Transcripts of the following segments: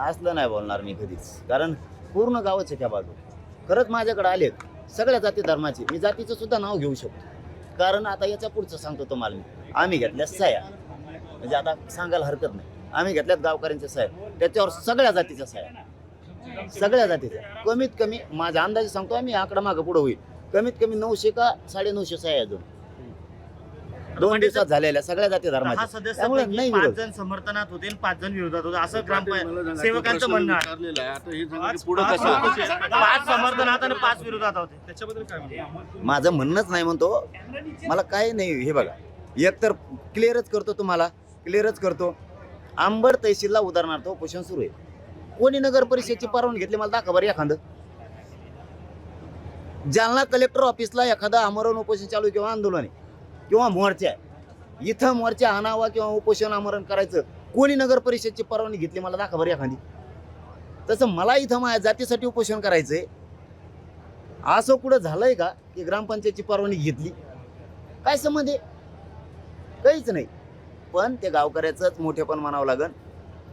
असलं नाही बोलणार मी कधीच. कारण पूर्ण गावच आहे त्या बाजू खरंच माझ्याकडे आले सगळ्या जाती धर्माचे. मी जातीचं सुद्धा नाव घेऊ शकतो. कारण आता याच्या पुढचं सांगतो तुम्हाला मी. आम्ही घेतल्या सह्या. म्हणजे आता सांगायला हरकत नाही. आम्ही घेतल्यात गावकऱ्यांच्या साया त्याच्यावर सगळ्या जातीच्या सह्या. सगळ्या जातीच्या. कमीत कमी माझा अंदाजे सांगतो आम्ही आकडा मागं पुढं होईल. कमीत कमी नऊशे का साडे नऊशे सह्या अजून दोन दिवसात झालेल्या सगळ्या जाती धर्माच्या त्यामुळे नाही पाच विरोध. जण समर्थनात होते आणि पाच जण विरोधात होते. असं ग्रामपंचायत सेवकांचं म्हणणं आहे. हे पुढं पाच कसं. पाच समर्थनात आणि पाच विरोधात होते. त्याच्याबद्दल काय म्हणतो माझं म्हणणंच नाही म्हणतो. मला काय नाही हे बघा. एक तर क्लिअरच करतो तुम्हाला. क्लिअरच करतो. आंबड तहसीलला उदाहरणार्थ उपोषण सुरू आहे. कोणी नगर परिषदची परवानगी घेतली मला दाखवा बरं एखादं. जालना कलेक्टर ऑफिसला एखादं आमरण उपोषण चालू आहे किंवा आंदोलन आहे. किंवा मोर्चा आहे. इथं मोर्चा आणावा किंवा उपोषण आमरण करायचं कोणी नगर परिषदची परवानगी घेतली मला दाखवा बरं एखादी. तसं मला इथं माझ्या जातीसाठी उपोषण करायचंय. असं कुठं झालंय का की ग्रामपंचायतची परवानगी घेतली? काय संबंध आहे? काहीच नाही. पण ते गावकऱ्याचंच मोठेपण म्हणावं लागेल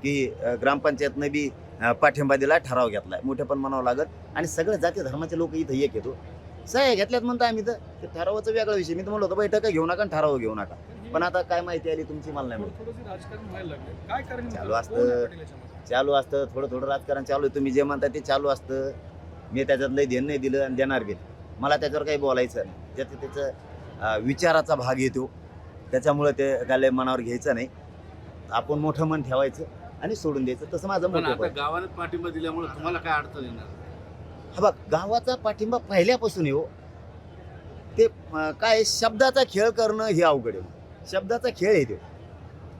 की ग्रामपंचायतनं बी पाठिंबा दिला ठराव घेतलाय. मोठेपण म्हणावं लागेल. आणि सगळ्या जाती धर्माचे लोक इथं एक येतो सह्या घेतल्यात म्हणता आम्ही तर. ते ठरावाचा वेगळा विषय. मी तर म्हणलो होतो बैठक घेऊ नका आणि ठराव घेऊ नका. पण आता काय माहिती आली तुमची मला नाही माहिती. थोडंसं राजकारण व्हायला लागलंय. काय कारण चालू असतं. कोण आहे पाटील याच्यामध्ये? चालू असतं. थोडं थोडं राजकारण चालू आहे. तुम्ही जे म्हणता ते चालू असतं. मी त्याच्यात लय ध्यान नाही दिलं आणि देणार बी नाही. मला त्याच्यावर काही बोलायचं नाही. त्याचं त्याचं अं, विचाराचा भाग येतो. त्याच्यामुळे ते काय लय मनावर घ्यायचं नाही. आपण मोठं मन ठेवायचं आणि सोडून द्यायचं. तसं माझं पण मोठं आता गावाने पाठिंबा दिल्यामुळे तुम्हाला काय अडचण येणार? हा बघ गावाचा पाठिंबा पहिल्यापासून येऊ हो. ते काय शब्दाचा खेळ करणं हे अवघड आहे. शब्दाचा खेळ आहे तो.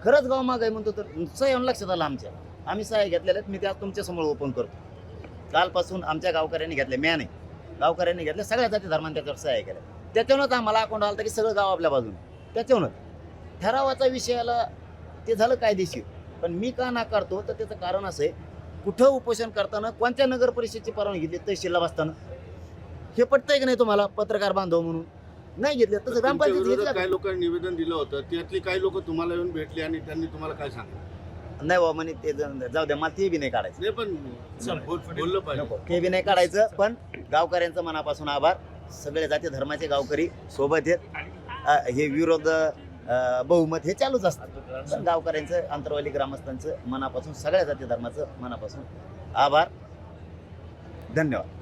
खरंच गाव माग आहे म्हणतो तर सह्या लक्षात आलं आमच्या. आम्ही सहाय्य घेतलेल्या आहेत मी त्या तुमच्यासमोर ओपन करतो. कालपासून आमच्या गावकऱ्यांनी घेतल्या म्या नाही. गावकऱ्यांनी घेतल्या सगळ्या जाती धर्माने त्याच्यावर सहाय्य केल्या. त्याच्यावरच आम्हाला अकाउंट आलं की सगळं गाव आपल्या बाजूने. त्याच्यावरच ठरावाचा विषयाला ते झालं कायदेशीर. पण मी का नाकारतो तर त्याचं कारण असं आहे कुठं उपोषण करताना कोणत्या नगर परिषदेची परवानगी घेतली तहसीलला बसताना हे पटतंय की नाही तुम्हाला पत्रकार बांधव म्हणून? नाही घेतले तसं ग्रामपंचायत घेतलं. काही लोकांनी निवेदन दिलं होतं त्यातली काही लोक तुम्हाला येऊन भेटले आणि त्यांनी तुम्हाला काय सांगितलं? नाही बाबा म्हणे ते जाऊ द्या मला ते बी नाही काढायचं. नाही पण बोल- बोललं पाहिजे. ते बी नाही काढायचं पण गावकऱ्यांचं मनापासून आभार. सगळे जाती धर्माचे गावकरी सोबत आहेत. अ, हे विरोध बहुमत हे चालूच असतं. पण गावकऱ्यांचं अंतरवाली ग्रामस्थांचं मनापासून सगळ्या जाती धर्माचं मनापासून आभार. धन्यवाद.